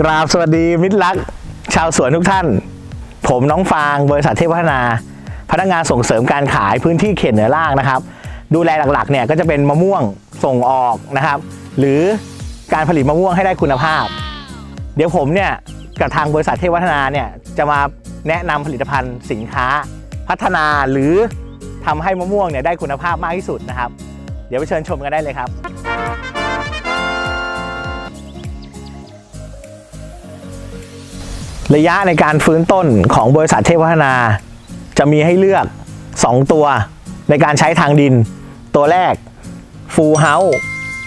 กราบสวัสดีมิตรรัก ชาวสวนทุกท่าน ผมน้องฟางบริษัทเทพพัฒนา พนักงานส่งเสริมการขายพื้นที่เขตเหนือล่างนะครับ ดูแลหลักๆเนี่ยก็จะเป็นมะม่วงส่งออกนะครับ หรือการผลิตมะม่วงให้ได้คุณภาพ เดี๋ยวผมเนี่ยกับทางบริษัทเทพพัฒนาเนี่ยจะมาแนะนำผลิตภัณฑ์สินค้า พัฒนาหรือทำให้มะม่วงเนี่ยได้คุณภาพมากที่สุดนะครับ เดี๋ยวไปเชิญชมกันได้เลยครับ ระยะในการฟื้นต้นของบริษัทเทพพัฒนา จะมีให้เลือก 2 ตัวในการใช้ทางดิน ตัวแรก Full House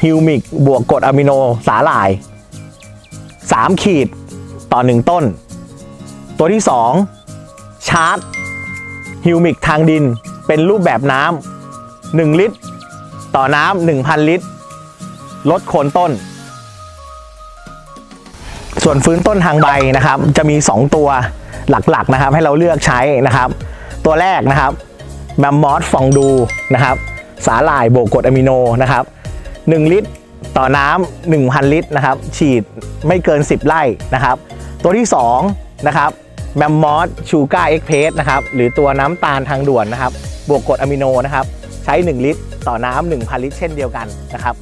Humic บวกกรดอะมิโนสาหร่าย 3 ขีดต่อ 1 ต้น ตัวที่ 2 ชาร์จฮิวมิกทางดินเป็นรูปแบบน้ำ1 ลิตร ต่อน้ำ1,000 ลิตร ลดโคนต้น ส่วนฟื้นต้นทางใบนะครับ จะมี 2 ตัวหลักๆนะครับ ให้เราเลือกใช้นะครับ ตัวแรกนะครับแมมมอสฟองดูนะครับ สาหร่ายโบวกกรดอะมิโนนะครับ 1 ลิตรต่อน้ำ1,000 ลิตรนะครับ ฉีดไม่เกิน 10 ไร่นะครับ ตัวที่2นะครับแมมมอสชูการ์เอ็กเพสนะครับหรือตัวน้ำตาลทางด่วนนะครับ บวกกรดอะมิโนนะครับ ใช้ 1 ลิตรต่อน้ำ1,000 ลิตร เช่นเดียวกันนะครับ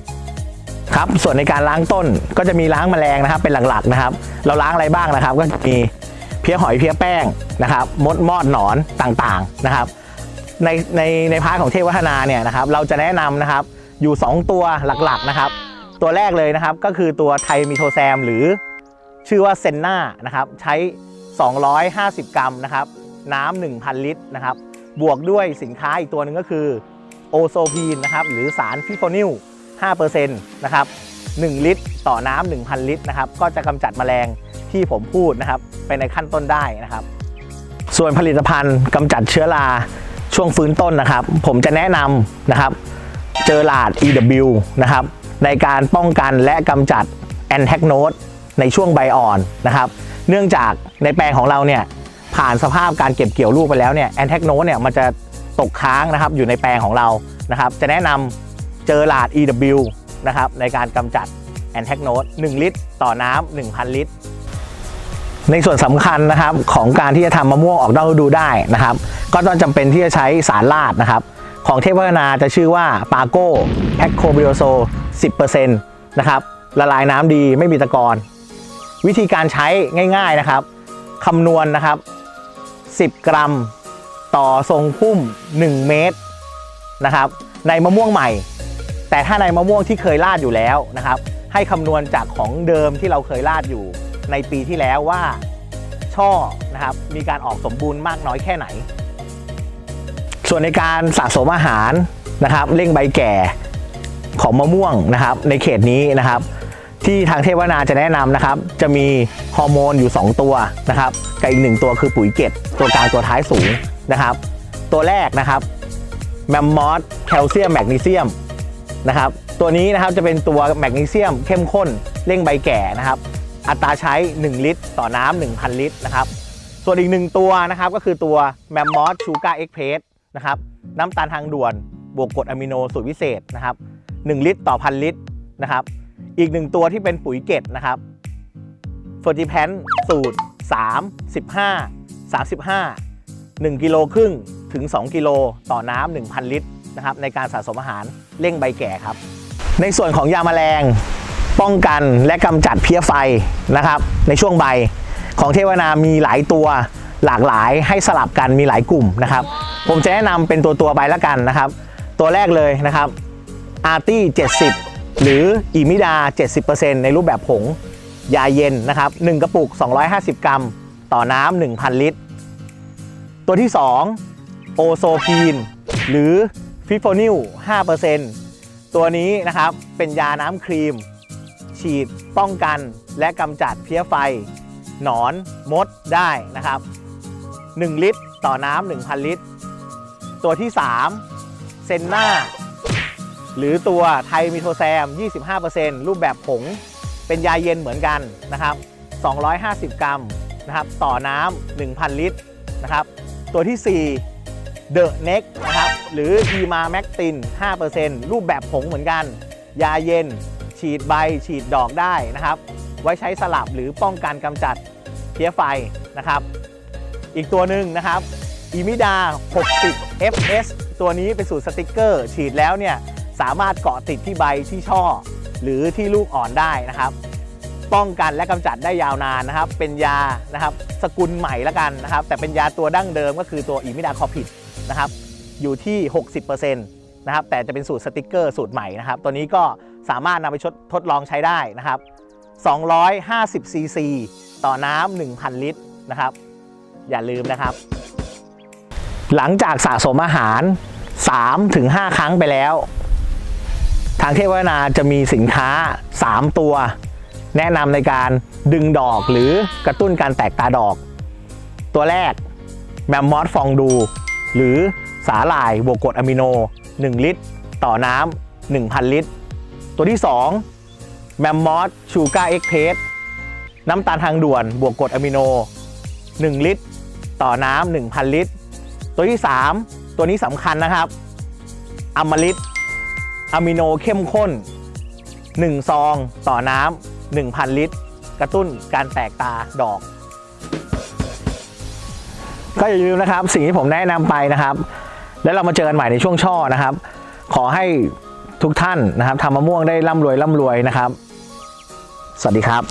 ครับส่วนในการล้างต้นก็จะมีล้างแมลงนะครับ เป็นหลักๆนะครับ เราล้างอะไรบ้างนะครับ ก็มีเพี้ยหอยเพี้ยแป้งนะครับ มดมอดหนอนต่างๆนะครับ ในในในพาร์ทของเทพวัฒนาเนี่ยนะครับ เราจะแนะนำนะครับอยู่ 2 ตัวหลักๆนะครับ ตัวแรกเลยนะครับก็คือตัวไทมิโทแซม หรือชื่อว่าเซนนานะครับ ใช้ 250 กรัมนะครับ น้ำ1,000 ลิตรนะครับ บวกด้วยสินค้าอีกตัวหนึ่งก็คือโอโซพีนนะครับ หรือสารฟิโฟนิล 5%นะครับ1ลิตร ต่อน้ำ1,000 ลิตรนะครับก็จะกำจัดแมลงที่ผมพูดนะครับไปในขั้นต้นได้นะครับ ส่วนผลิตภัณฑ์กำจัดเชื้อราช่วงฟื้นต้นนะครับ ผมจะแนะนำนะครับเจอหลาด EW นะครับในการป้องกันและกำจัดแอนแทกโนดในช่วงใบอ่อนนะครับ เนื่องจากในแปลงของเราเนี่ยผ่านสภาพการเก็บเกี่ยวลูกไปแล้วเนี่ยแอนแทกโนดเนี่ยมันจะตกค้างนะครับอยู่ในแปลงของเรานะครับ จะแนะนำ เจอหลาด EW นะครับในการกำจัดแอนแทกโนด1ลิตร ต่อน้ำ1,000 ลิตร ในส่วนสำคัญนะครับของการที่จะทำมะม่วงออกนอกฤดูได้นะครับ ก็ต้องจำเป็นที่จะใช้สารลาดนะครับ ของเทพพัฒนาจะชื่อว่าปาโก้แพคโคบิโอโซ 10%นะครับละลายน้ำดีไม่มีตะกอนวิธีการใช้ง่ายๆนะครับคำนวณนะครับ 10 กรัม ต่อทรงพุ่ม 1 เมตรนะครับ ในมะม่วงใหม่ แต่ถ้าในมะม่วงที่เคยลาดอยู่แล้วนะครับ ให้คำนวณจากของเดิมที่เราเคยลาดอยู่ในปีที่แล้วว่าช่อนะครับมีการออกสมบูรณ์มากน้อยแค่ไหน ส่วนในการสะสมอาหารนะครับเร่งใบแก่ของมะม่วงนะครับ ในเขตนี้นะครับ ที่ทางเทพนาจะแนะนำนะครับ จะมีฮอร์โมนอยู่ 2 ตัวนะครับกับอีกหนึ่งตัวคือปุ๋ยเกตตัวกลางตัวท้ายสูงนะครับ ตัวแรกนะครับแมมมอสแคลเซียมแมกนีเซียม นะครับตัวนี้นะครับจะเป็นตัวแมกนีเซียมเข้มข้นเร่งใบแก่นะครับ อัตราใช้ 1 ลิตร ต่อน้ำ1,000 ลิตรนะครับ ส่วนอีกหนึ่งตัวนะครับก็คือตัวแมมมอสชูการ์เอ็กเพสนะครับน้ำตาลทางด่วนบวกกรดอะมิโนสูตรพิเศษนะครับ 1 ลิตรต่อพันลิตรนะครับ อีกหนึ่งตัวที่เป็นปุ๋ยเกตนะครับเฟอร์ติแพนสูตร 3 15 35 1กิโลครึ่งถึง 2 กิโลต่อน้ำ1,000 ลิตร นะครับในการสะสมอาหารเร่งใบแก่ครับ ในส่วนของยาแมลง ป้องกันและกำจัดเพี้ยไฟนะครับในช่วงใบของเทวนามีหลายตัวหลากหลายให้สลับกันมีหลายกลุ่มนะครับ ผมจะแนะนำเป็นตัวตัวๆไปละกันนะครับ ตัวแรกเลยนะครับอาร์ตี้70 หรืออีมิดา 70%ในรูปแบบผงยาเย็นนะครับ1กระปุก 250 กรัม ต่อน้ำ1,000 ลิตร ตัวที่ 2 โอโซพีน หรือ ฟิโฟนิล5%ตัวนี้นะครับเป็นยาน้ำครีม ฉีดป้องกันและกำจัดเพี้ยไฟ หนอนมดได้นะครับ 1 ลิตรต่อน้ำ1,000 ลิตร ตัวที่ 3 เซนนาหรือตัวไทมิโทแซม 25%รูปแบบผง เป็นยาเย็นเหมือนกันนะครับ 250 กรัมนะครับต่อน้ำ1,000 ลิตรนะครับ ตัวที่4เดอะเน็กนะครับ หรืออีมาแมกติน5%รูปแบบผงเหมือนกัน ยาเย็น ฉีดใบ ฉีดดอกได้นะครับ ไว้ใช้สลับหรือป้องกันกำจัดเพี้ยไฟนะครับ อีกตัวหนึ่งนะครับอีมิดา 60 fs ตัวนี้เป็นสูตรสติกเกอร์ ฉีดแล้วเนี่ยสามารถเกาะติดที่ใบที่ช่อ หรือที่ลูกอ่อนได้นะครับ ป้องกันและกำจัดได้ยาวนานนะครับ เป็นยานะครับ สกุลใหม่ละกันนะครับ แต่เป็นยาตัวดั้งเดิมก็คือตัวอีมิดาคอพิดนะครับ อยู่ที่ 60%นะครับแต่จะเป็นสูตรสติกเกอร์สูตรใหม่นะครับ ตัวนี้ก็สามารถนำไปชดทดลองใช้ได้นะครับ250ซีซีต่อน้ำ1,000 ลิตรนะครับ อย่าลืมนะครับ หลังจากสะสมอาหาร 3-5 ครั้งไปแล้ว ทางเทพวนาจะมีสินค้า 3 ตัว แนะนำในการดึงดอกหรือกระตุ้นการแตกตาดอก ตัวแรกแมมมอสฟองดู หรือ สาหร่ายบวกกรดอะมิโน 1 ลิตร ต่อน้ำ1,000 ลิตร ตัวที่ 2 แมมมอสชูการ์เอ็กเพสน้ำตาลทางด่วนบวกกรดอะมิโน 1 ลิตร ต่อน้ำ1,000 ลิตร ตัวที่ 3 ตัวนี้สำคัญนะครับอะมฤตอะมิโนเข้มข้น 1 ซอง ต่อน้ำ1,000 ลิตร กระตุ้นการแตกตาดอกก็อย่าลืมนะครับ สิ่งที่ผมแนะนำไปนะครับ แล้วเรามาเจอกันใหม่ในช่วงช่อนะครับ ขอให้ทุกท่านนะครับทำมะม่วงได้ร่ำรวยร่ำรวยนะครับ สวัสดีครับ